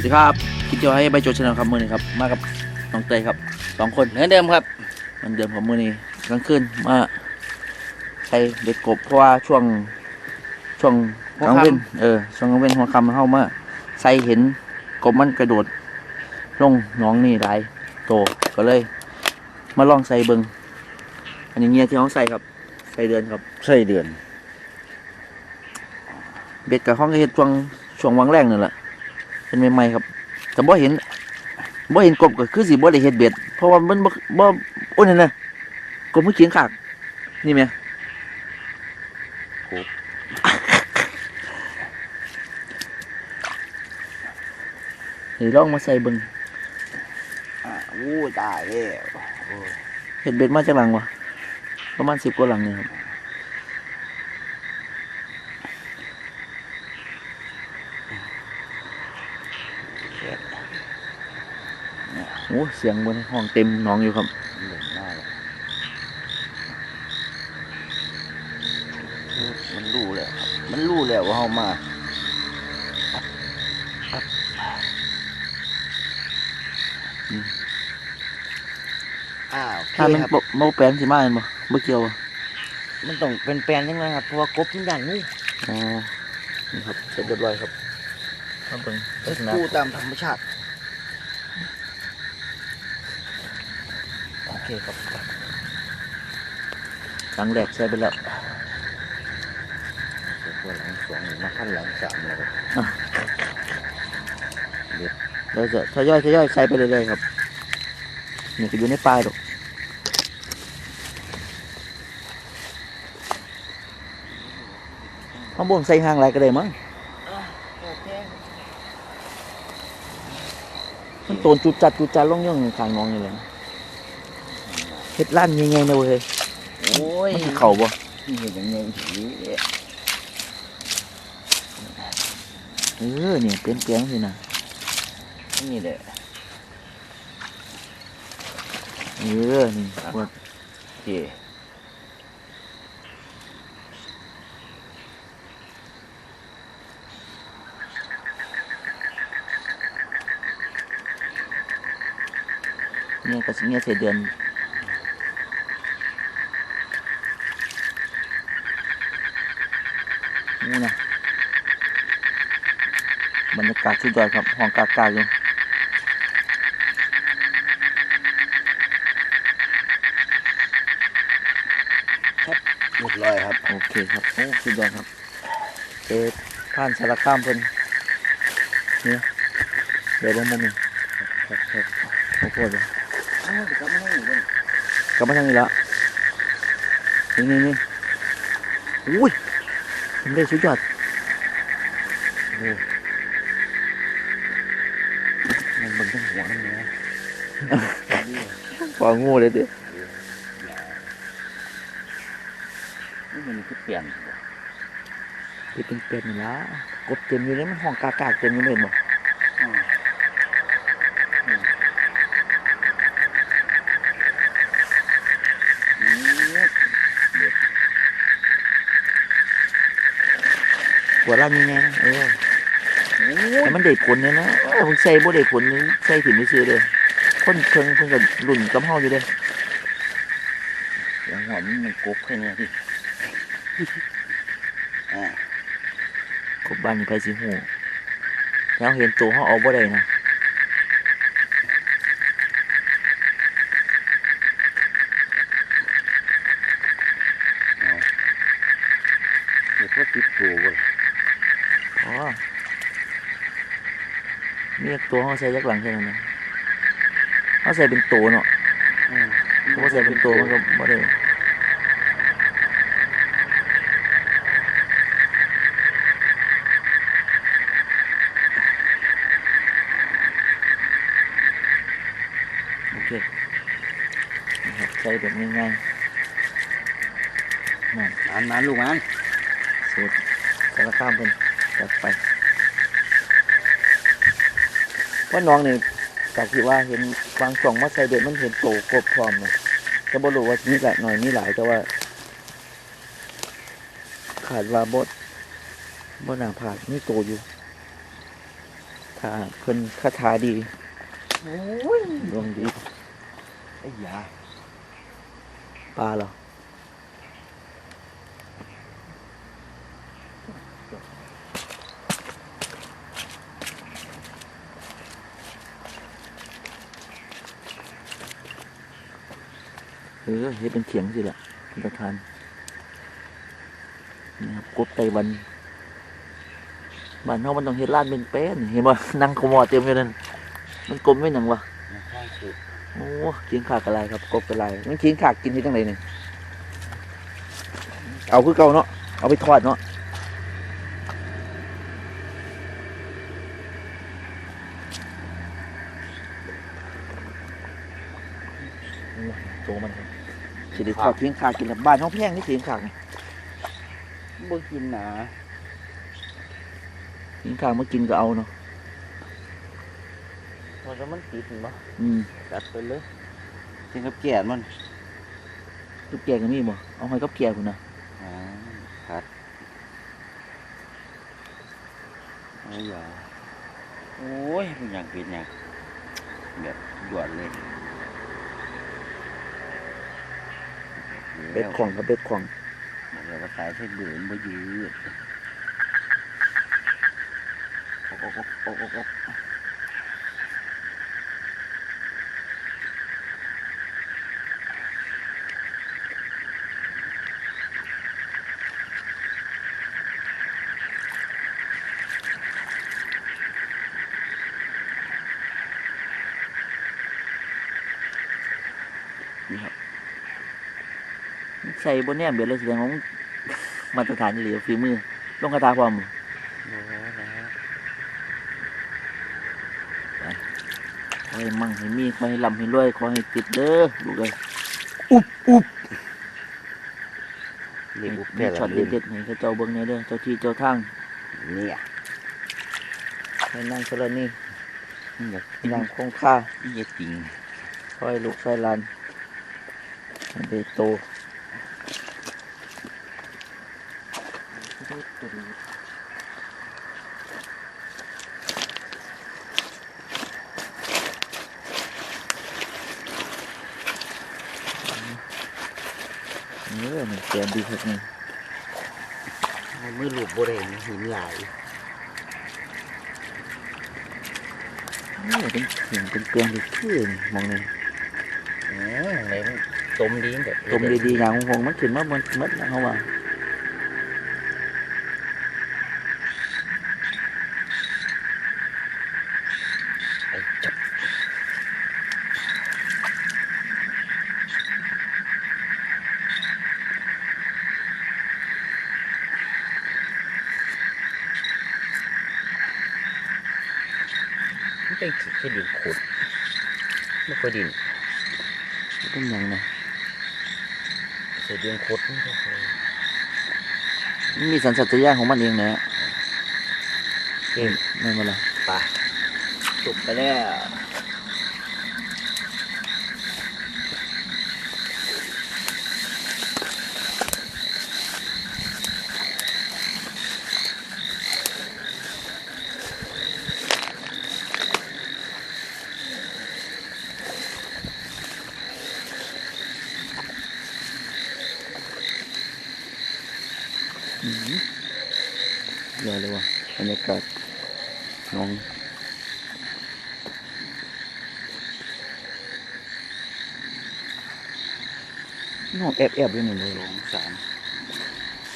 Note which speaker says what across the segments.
Speaker 1: วัสดีครับคิดเดียวให้ใบโจชแนลครับมือนี้ครับมากับน้องเตยครับสองคนเหมือนเดิมครับเหมือนเดิมของมือนี้กลางคืนมาใส่เบ็ดกบเพราะว่าช่วงช่วงกลางเว้นเออช่วงกลางเว้นหัวค่ำเข้ามาใส่เห็นกบมันกระโดดลงหน้องนี่หลายโตก็เลย มาลองใส่เบิงอันนี้เงียที่เขาใส่ครับใส่เดือนครับ
Speaker 2: ใช่เดือน
Speaker 1: เบ็ดกับห้องก็เห็ดช่วงช่วงวังแรงนั่นแหละ เป็นใหม่ๆครับแต่บ่เห็นบ่เห็นกบก็คือสิบ่ได้เห็ดเบ็ดเพราะว่ามันบ่บ่โอ้ยนั่นน่ะกบมันเขียงขากนี่แม่เดี๋ยวลองมาใส่เบิ่ง
Speaker 2: อ่าอู้ตายแล้ว
Speaker 1: เห็ดเบ็ดมาจากหลังวะประมาณ10กว่าหลังนี่ครับ โอ้เสียงบนห้องเต็มหนองอยู่ครับ
Speaker 2: เหนื่อยมากเลยมันรู้แล้วครับ มันรู้แล้วว่าเฮามาอ้าว
Speaker 1: ถ้ามัน
Speaker 2: ครับ
Speaker 1: บ่บ่แปลนสิมาแม่นบ่บ่เกี่ยวบ่
Speaker 2: มันต้องเป็นแปลนยังไงครับเพราะว่ากบมันอย่างนี้
Speaker 1: อ๋อนี่ครับเสร็จเรียบร้อยครับทำเป็นลักษณะ
Speaker 2: กู้ตามธรรมชาติ
Speaker 1: โอเคครับครั้งแรกใช้ไปแล้ว
Speaker 2: ตัวหลังสองมาขั้นหลังสามแล้วครับ
Speaker 1: เราจะทยอยทยอยใช้ไปเรื่อยๆครับนี่ก็อยู่ในปลายดอกข้างบนใส่ห่างไรก็ได้มั้งมันโตนจุดจัดจุดจัดลงย่องกลางหน้องนี่เลยนะเฮ็ดล้านยังไงนะเว้ย
Speaker 2: โอ้ย
Speaker 1: มันสิเข่าบ่
Speaker 2: นี่เห็นยังไงผี
Speaker 1: เออเนี่ยเปลี่ยนแปลงสินะ
Speaker 2: นี่แหละ
Speaker 1: เออนี่ปวด
Speaker 2: โอเค
Speaker 1: เนี่ยก็สิเนี่ยเสียเดือนนี่นะบรรยา กาศสุดยอดครับห้องกากาอยู่
Speaker 2: เรียบร้อยครับ
Speaker 1: โอเคครับ โอ้สุดยอดครับเอผ่านสารคามเพิ่นเนี่ยเดี๋ยวลงมุมนี้ครับครับโอ้โหเลย
Speaker 2: อ้าวเดี๋ยวก็ไม่ให้อีกเลย
Speaker 1: กลับมาทางนี้ละนี่นี่นี่อุ้ยทำได้สุดยอด
Speaker 2: โอ้ มันเบิ่งทั้งหัวทั้งเนื้อ
Speaker 1: ปลางูเลยดิ
Speaker 2: นี่มันคือเปลี่ยน
Speaker 1: ที่เป็นเป็ดนี่ละกดเต็มอยู่เลยมันห้องกากาเต็มอยู่เลยบ่
Speaker 2: อืมอืมนี่
Speaker 1: ปวดร้านยังไงนะเออ
Speaker 2: โอ้ย
Speaker 1: แต่มันได้ผลเนี่ยนะเออผมใส่บ่ได้ผลนี่ใส่ถึงไม่ซื้อเลยคนเครื่องเพิ่นก็รุ่นกับเฮาอยู่เด้
Speaker 2: เสียงหัวมันมันกบแค่เนี้ยพี่อ่าก
Speaker 1: บบ้านนี่ไปสิฮู้แล้วเห็นตัวเฮาเอาบ่ได้นะ
Speaker 2: เอาเดี๋ยวพวกติดตัวเว้ย
Speaker 1: อ๋อนี่ ตัวเฮาใส่ยักหลังแค่นั้นนะเฮาใส่เป็นตัวเนาะ
Speaker 2: อืม
Speaker 1: เพราะว่าใส่เป็นตัวมันก็บ่ได้โอเคนะครับใส่แบบง่ายๆนั่น
Speaker 2: อ่านมาลูกมัน
Speaker 1: สูตรสารข้ามเป็นจัดไป ว่าน้องนี่จากที่ว่าเห็นวางกล่องมาใส่เด็ดมันเห็นโตกบพร้อมเลยก็บ่รู้ว่ามีหลายหน่อยมีหลายแต่ว่า ขาดว่าบดบ่น่าผ่านมีโตอยู่ถ้าเพิ่นคาถาดี
Speaker 2: โอ้ย
Speaker 1: ดวงดี
Speaker 2: ไอ้ยา
Speaker 1: ปลาเหรอ ออเฮ็ดเป็นเขียงสิล่ะคุณประธานนี่ครับกบไต้วันบ้านเฮามันต้องเฮ็ดร้านเป็นแป้นเห็นบ่นั่งขโมอเต็มอยู่นั่นมันกลมไม่หนังวะโอ้เขียงขากอะไรครับกบกระไรมันเขียงขากกินที่จังไรเนี่ยเอาคือเก่าเนาะเอาไปทอดเนาะโตมันครับ สิได้ทอดเขียงขากกินแบบบ้านห้องแพงนี่เขียงขากนี่
Speaker 2: บ่กินหนา
Speaker 1: เขียงขากมากินก็เอาเนาะ
Speaker 2: พอจะมันติดเห็นบ่
Speaker 1: อืม
Speaker 2: จัดไปเลยกินกับแก่มัน
Speaker 1: ลูกแกงก็มีบ่เอาให้กับแกคุณนะ
Speaker 2: อ่าผัดไอ้ยาโอ้ยมันอยากกินอยากแบบหยวนเลย
Speaker 1: เบ็ดของกับเบ็ดของ
Speaker 2: บอกเลยว่าสายเส้นเบื่อมันบ่ยืดโอ้โอ้โอ้โอ้โอ้
Speaker 1: ใส่บนแนมเบ็ดเลยแสดงของมาตรฐานเหลียวฝีมือลงกระทาพร้อมบ่
Speaker 2: โอ้แล้ว
Speaker 1: ขอให้มั่งให้มีขอให้ลำให้รวยขอให้ติดเด้อลูกเอ้ย
Speaker 2: นี่บุฟ
Speaker 1: มี
Speaker 2: เฟ่ต์
Speaker 1: ช็อต
Speaker 2: ละ
Speaker 1: เด็ดๆให้เขาเจ้าเบิ่งแหน่เด้อเจ้าที่เจ้าทาง
Speaker 2: เนี่ย
Speaker 1: ให้นั่งสระนี่
Speaker 2: มันอยาก
Speaker 1: นางคงค่า
Speaker 2: นี่จะจริง
Speaker 1: ขอให้ลูกชายหลานให้ได้โตเออมันแกนดีครับนี่
Speaker 2: เอามือหลุดบริเวณหินไหลาย
Speaker 1: เออเป็นเสียงเป็นเกลืองดีขึ้นมองนี่
Speaker 2: อืมในมันต้มดีแบบ
Speaker 1: ตมดีๆอย่างคงมันขึ้นมาเมันมัดนะเขาว่า
Speaker 2: มันเป็นแค่ดินขุดไม่ค่อยดิน
Speaker 1: เป็นหยังนะ
Speaker 2: ใส่ดินขุดมันก็เคย
Speaker 1: มันมีสัญชาตญาณของมันเองนะ
Speaker 2: เก่ง
Speaker 1: ไม่นมาละ
Speaker 2: ปลาจุกไปแล้ว
Speaker 1: อื้อหือเยอะเลยว่ะบรรยากาศน้อง น้องแอบแอบอยู่นี่เลย
Speaker 2: สองสาม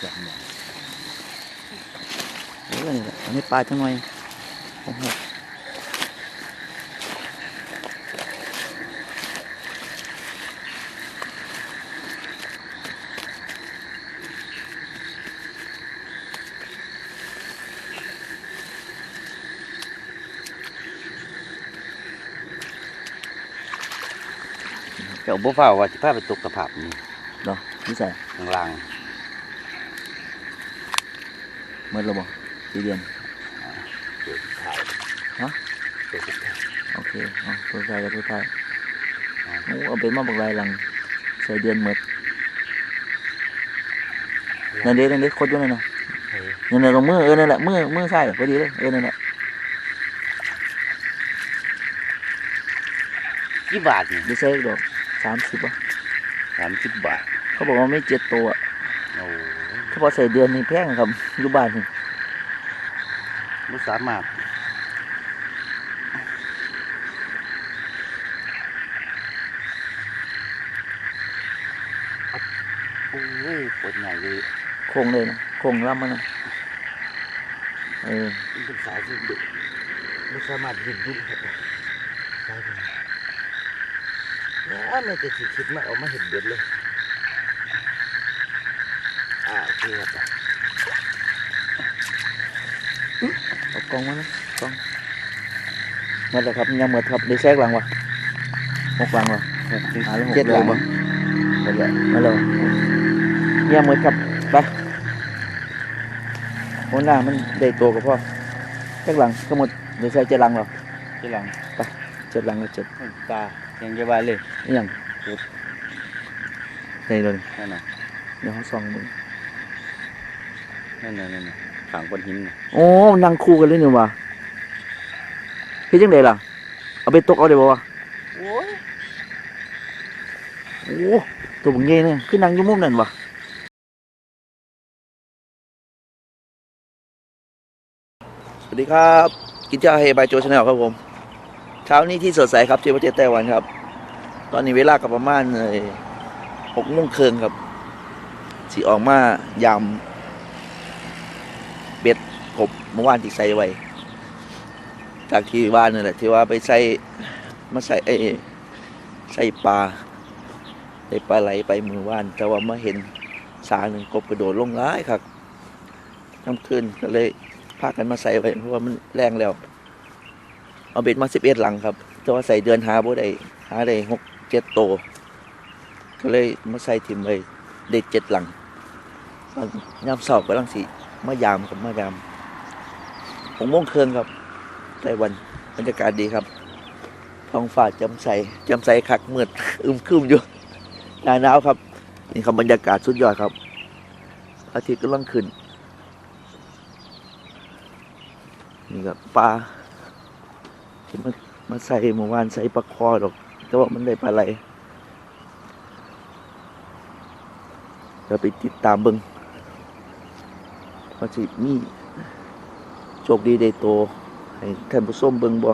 Speaker 2: สามอย่าง
Speaker 1: เออนี่ยอันนี้ปลาจังหน่อยโอ้โห บ
Speaker 2: เฝ้าว่าจะพาไปตกตะภาพนี่
Speaker 1: เนาะนี่ใส่
Speaker 2: ข้างล่าง
Speaker 1: เมื่อระบบสีเดียม
Speaker 2: เปิดถ่าย
Speaker 1: ฮะ
Speaker 2: เปิดถ่ย
Speaker 1: โอเคเอตัวใส่กับตัวใส่เอาเป็นมาบอกไรหลังใส่เดือนเมื่อนั่นเด้นั่นเด้โคตรด้วยนะนั่นน่ะลงมือเออนั่นแหละมือมือใช่พอดีเลยเออนั่นแหละ
Speaker 2: กี่บาทนี่
Speaker 1: ดิเซกดอก สามสิบอะ
Speaker 2: สามสิบบาท
Speaker 1: เขาบอกว่าไม่เจ็ดตัวอะ
Speaker 2: โอ้
Speaker 1: ถ้าพอใส่เดือนนี่แพงครับอยู่บ้านนี่
Speaker 2: ไม่สามารถโอ้ยปวดไหนเลย
Speaker 1: โคงเลยนะโคงล่ำมันนะเออ
Speaker 2: มันเป็นสายที่ดุไม่สามารถยืดยุ่งครับใช่ไห มแล้วไม่จะสิคิดมาเอามาเห็นเด็ดเลย อ่าโอเคครับ
Speaker 1: เอากล้องมานะกล้องหมดแล้วครับยังหมดครับได้แทรกหลังวะหกหลังวะหาแล้วหก
Speaker 2: เจ็ดหลัง
Speaker 1: เลยบ่หมดแล้วมาแล้วยังหมดครับไปโอ้หน้ามันได้ตัวกับพ่อแทรกหลังก็หมดได้ใช้เจ็ดหลังเหรอ
Speaker 2: เจ็ดหลัง
Speaker 1: เจ็ดหลังแล้วเจ็ด
Speaker 2: ตา ยังจะว่าเลย
Speaker 1: นี่ยังในเลย
Speaker 2: นั่นน่ะ
Speaker 1: เดี๋ยวเขาส่องมึง
Speaker 2: นั่นน่ะนั่นน่ะขังบนหินน่ะ
Speaker 1: โอ้นั่งคู่กันเลยนี่หว่าเฮ็ดจังไดล่ะ เอาไปตกเอาได้บ่วะ
Speaker 2: โอ้ย
Speaker 1: โอ้ตัวบักใหญ่เนี่ยคือนั่งอยู่มุมนั่นวะสวัสดีครับ กินเจ้าเฮบายโจชาแนลครับผม เช้านี้ที่สดใสครับที่ประเทศไต้หวันครับ ตอนนี้เวลาก็ประมาณเลยหกโมงครึ่งครับสีออกมายามเบ็ดกบเมื่อวานที่ใส่ไว้จากที่ว่านนั่แหละที่ว่าไปใส่มาใส่เอ้ใส่ปลาใส่ปลาไหลไปมือว่าน แต่ว่ามาเห็นสาหนึ่งกบกระโดดลงร้ายครับน้ำขึ้นก็เลยพากันมาใส่ไว้เพราะว่ามันแรงแล้ว เอาเบ็ดมาสิบเอ็ดหลังครับ แต่ว่าใส่เดือนหาบ่ได้หาได้หกเจ็ดโต ก็เลยมาใส่ทิมไว้ได้เจ็ดหลังยามเสาร์กำลังสิมายามกับมายามหกโมงเครึ่งครับไต้วันบรรยากาศดีครับท้องฟ้าจ่มใสจ่มใสคักมืดอึมครึมอยู่หนาหนาวครับ นี่ครับบรรยากาศสุดยอดครับ อาทิตย์กำลังขึ้น นี่ครับปลา ที่มามาใส่เมื่อวานใส่ปลาคอดอก แต่ว่ามันได้ปลาไหลเดี๋ยวไปติดตามเบิงว่าสิมีโชคดีได้โตให้ท่านผู้ชมเบิงบ่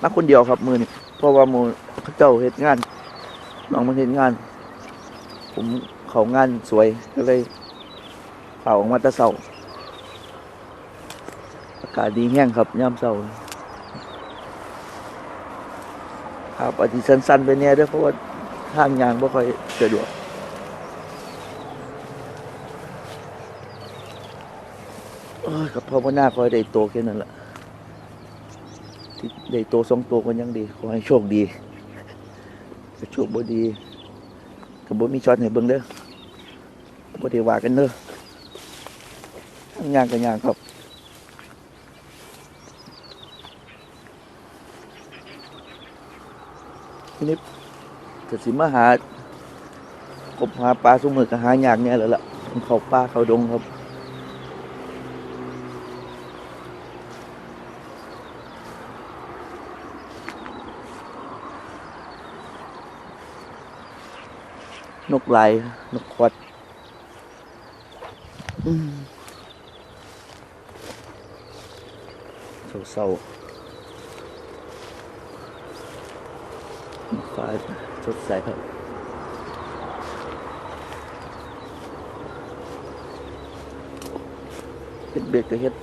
Speaker 1: มาคนเดียวครับมือนี่เพราะว่ามูเขาเจ้าเฮ็ดงานน้องมันเฮ็ดงาน ผมเขางานสวยก็เลยเผาออกมาต่เช้าอา กาดีแห้งครับยามเช้าครับอาทิตสั้นๆไปเนี่ยเด้อเพราะว่าทางยางบ่ค่อยสะดวกเอ้ยกับพ่อพ่อหน้าคอยได้โตแค่นั้นแหละที่ได้โตสองโตก็ยังดี ขอให้โชคดีถ้าโชคบ่ดีกับบ่มีช็อตให้เบิ่งเด้อบ่ได้ว่ากันเด้อทางยางกันยางครับ ทีนี้ก็สิมาหากบหาปลาสุมือก็หายากเนี่ยแหล้วล่ะต้องเข้าป่าเข้าดงครับนกลายนกควัดอืมเศร้าๆ ฟ้าสดใสครับเป็นเบ็ดก็เฮ็ด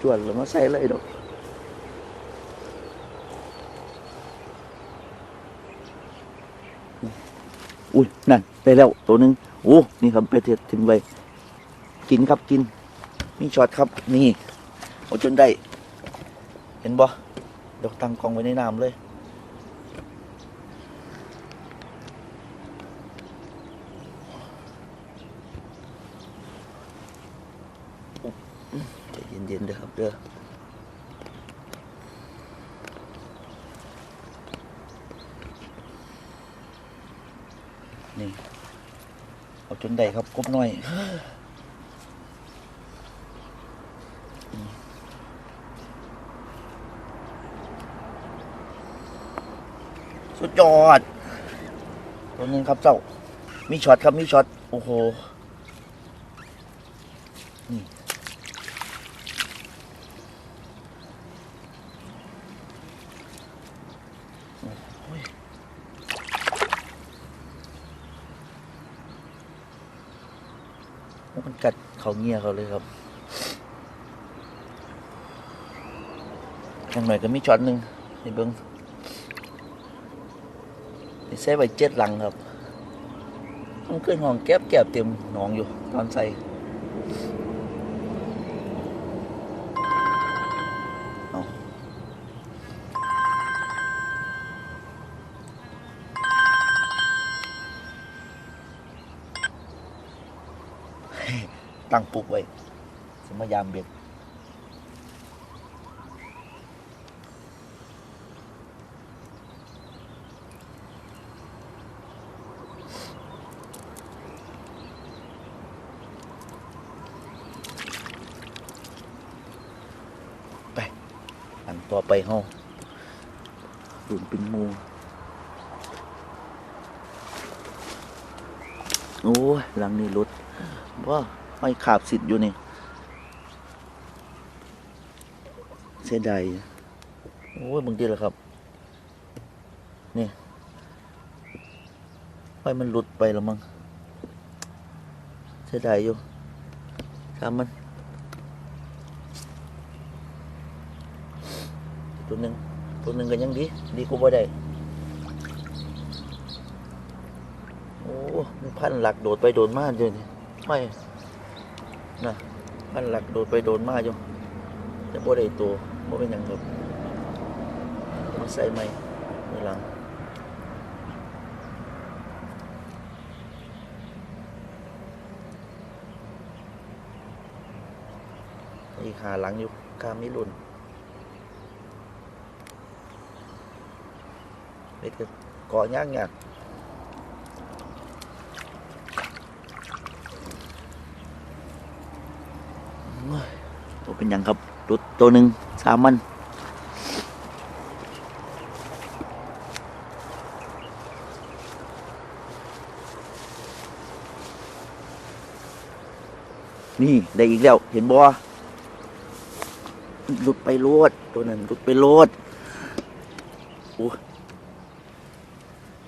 Speaker 1: จวนแล้วมาใส่เลยดอกอุ้ยนั่นได้แล้วตัวหนึ่งโอ้นี่ครับไปเทศทิ้งไว้กินครับกิน มีช็อตครับนี่เอาจนได้ เห็นบ่เดี๋ยวตั้งกองไว้ในน้ำเลย บหน่อยสุดยอดตัวนึงครับเจ้า มีช็อตครับ มีช็อต โอ้โห เขาเงียเขาเลยครับอย่างหน่อยก็มีช็อตหนึ่งในเบิ้งนี่ใส่ไว้เจ็ดหลังครับมันขึ้นห้องแก็บแก็บเต็มหนองอยู่ตอนใส่ ตั้งปลุกไว้สมยามเบ็ดอันต่อไปห้องดุนเป็นมูโอ้ยหลังนี้รุดว่า ห้อยขาบสิทธิ์อยู่นี่ เสียดายโอ้ยบางทีแหละครับ นี่ห้อยมันหลุดไปแล้วมั้งเสียดายอยู่ทำมันตัวหนึ่งตัวหนึ่งก็ยังดี ดีกว่าบ่ได้โอ้มีพันหลักโดดไปโดดมาอยู่นี่ไม่ นะพันหลักโดดไปโดดมาอยู่จะบ่ได้ตัวบ่เป็นหยังครับมาใส่ใหม่มือหลังอีกหาหลังอยู่กามีรุ่นเล็ก็เกาะยากยาก ตัว เป็นหยังครับตัวตัวหนึ่งสามมันนี่ได้อีกแล้ว เห็นบ่หลุดไปโลดตัวนั้นหลุดไปโลดโอ้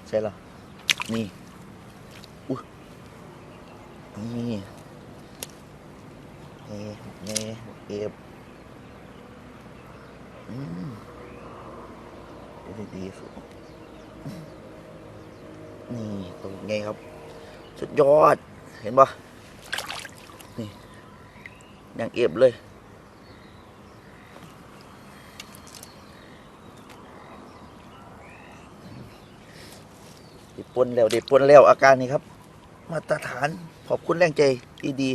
Speaker 1: ใช่เหรอนี่อุ้ยนี่ เน่เน่เก็บอืมดีดีสุดนี่ตัวไงครับ สุดยอด เห็นปะนี่ยังเอฟเลยเด็ปนแล้วเด็ปนแล้วอาการนี้ครับ มาตรฐานขอบคุณแรงใจดี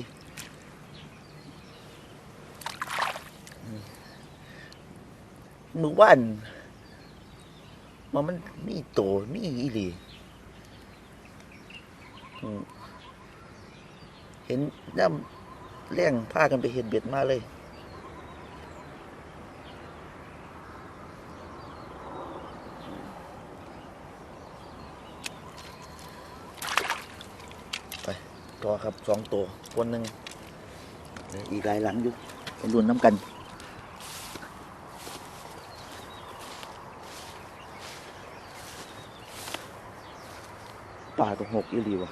Speaker 1: ๆมือว่านมันมันมีโตมีอีหลี เห็นน้ำแรงพากันไปเห็นเบ็ดมาเลย ไปต่อครับสองตัวคนหนึ่งอีกหลายหลังอยู่เป็นรุ่นน้ำกันป่าตัวหกอีหลีวะ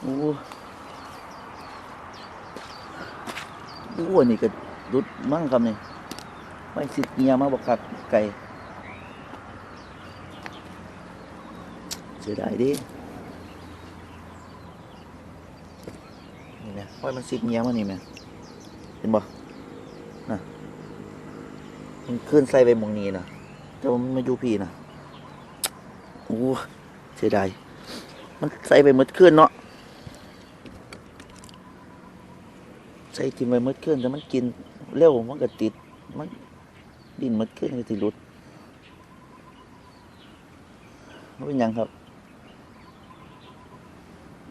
Speaker 1: โอู้อันนี่ก็รุดมั่งครับนี่ไม่สิเงียมาบอกครับไก่เสียดายดินี่นะว่ามันสิเงียมานี่แม่เห็นบ่น่ะมันขึ้นใส่ไปมองนี้นะแต่ว่ามันมาอยู่พี่นะโอ้เสียดายมันใส่ไปหมดขึ้นเนาะ ส่กินไปมืดขึ้นแต่มันกินเร็วมันก็ติดมันดินมืดขึ้นก็ติดรุดมันเป็นยังครับ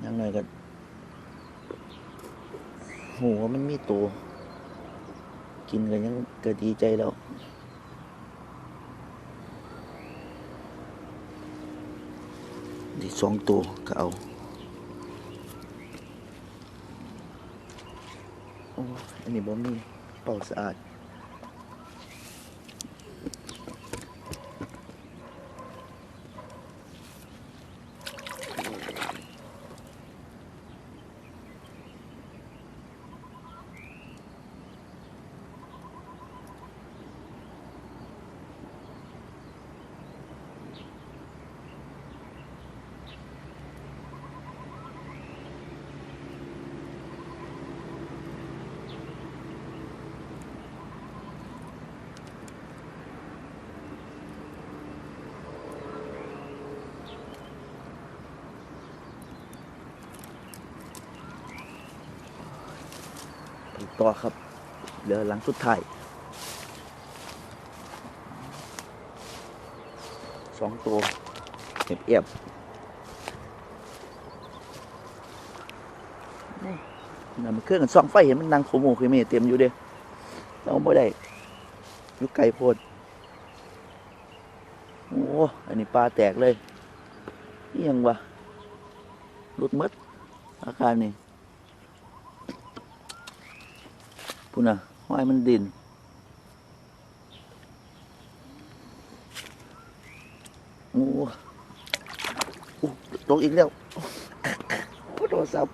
Speaker 1: ยังไงกันหัวมันมีตัวกินกันยังเกิดดีใจแล้วดีสองตัวก็เอา อ้ยอันนี้บ่มีเป่าสะอาด ต่อครับ เหลือหลังสุดท้ายสองตัวเก็บเอียบนี่นั่นมันเครื่องกันส่องไฟเห็นมันนั่งโขโมงโขเมเต็มอยู่เด้เราไม่ได้อยุกไก่โพดโอ้อันนี้ปลาแตกเลยนี่ยังวะรุดหมดอาการนี่ พุ่นะห้อยมันดิน โอ้อู้ตกอีกแล้วพอโทรศัพท์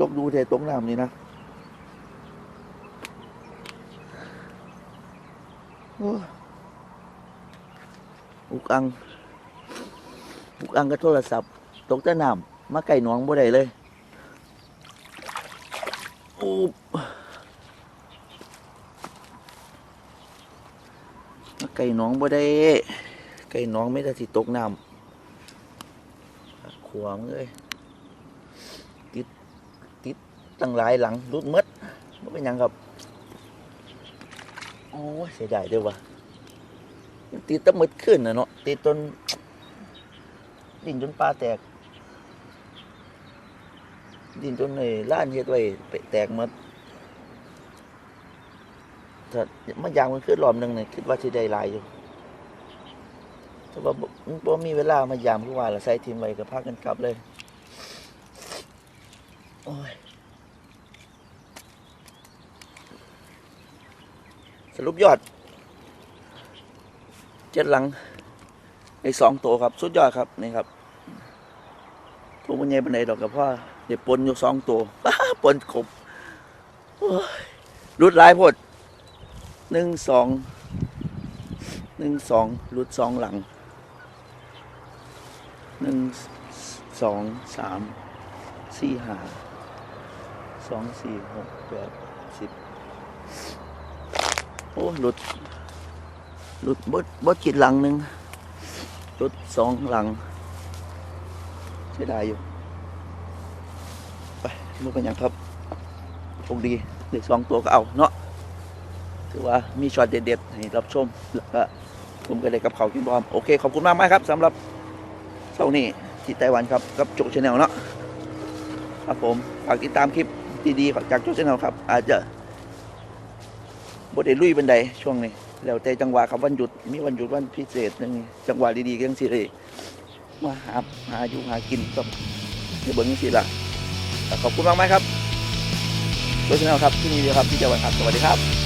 Speaker 1: ตกดูเทตกน้ำนี่นะโอ้อุกอังอุกอังกับโทรศัพท์ ตกแต่น้ำมาไก่หนองบ่ได้เลย โอ้ มาไก่น้องบ่ได้ ไก่น้องไม่ได้สิตกน้ำขวางเลยติดติดตั้งหลายหลังรุดมดบ่เป็นยังครับ โอ้เสียดายเด้อวะติดตั้งมดขึ้นนะเนาะติดจนดินจนปลาแตก ดินจนเลยล้านเฮ็ดไว้ไปแตกมด ถ้ามายางมันขึ้นรอบหนึ่งเนี่ยคิดว่าสิได้ลายอยู่แต่ว่าบ่มีเวลามายามคือว่าละใส่ทีมไว้ก็พากันกลับเลย โอ้ย สรุปยอด เจ็ดหลังไอ้สองตัวครับ สุดยอดครับ นี่ครับตัวมันใหญ่ปานใดดอกกับพ่อเดี๋ยวปนอยู่สองตัวปนขบรุดหลายพด หนึ่งสองหนึ่งสองรุดสองหลังหนึ่งสองสามสี่ห้าสองสี่หกแปดสิบโอ้หลุดหลุดบดบดจิตหลังหนึ่งหลุดสองหลังใช้ได้อยู่ ไปมันเป็นย่างครับคงดีเด็กสองตัวก็เอาเนาะ ถือว่ามีช็อตเด็ดๆให้รับชมแล้วก็ผมก็เลยกับเขาวกินบอมโอเคขอบคุณมากมากๆครับสำหรับเช้านี้ที่ไต้หวันครับกับโจชาแนลเนาะครับผมฝากติดตามคลิปดีๆจากโจชาแนลครับ อาจจะบทเดลุยบันไดช่วงนี้แล้วแต่จังหวะครับวันหยุดมีวันหยุดวันพิเศษหนึงจังหวะดีๆก็ยังสิเลยมาหาหาอยู่หากินกับในเบิ้งสิละขอบคุณมากไหมครับโจชาแนลครับที่นี่เดียวครับที่จังหวัดครับสวัสดีครับ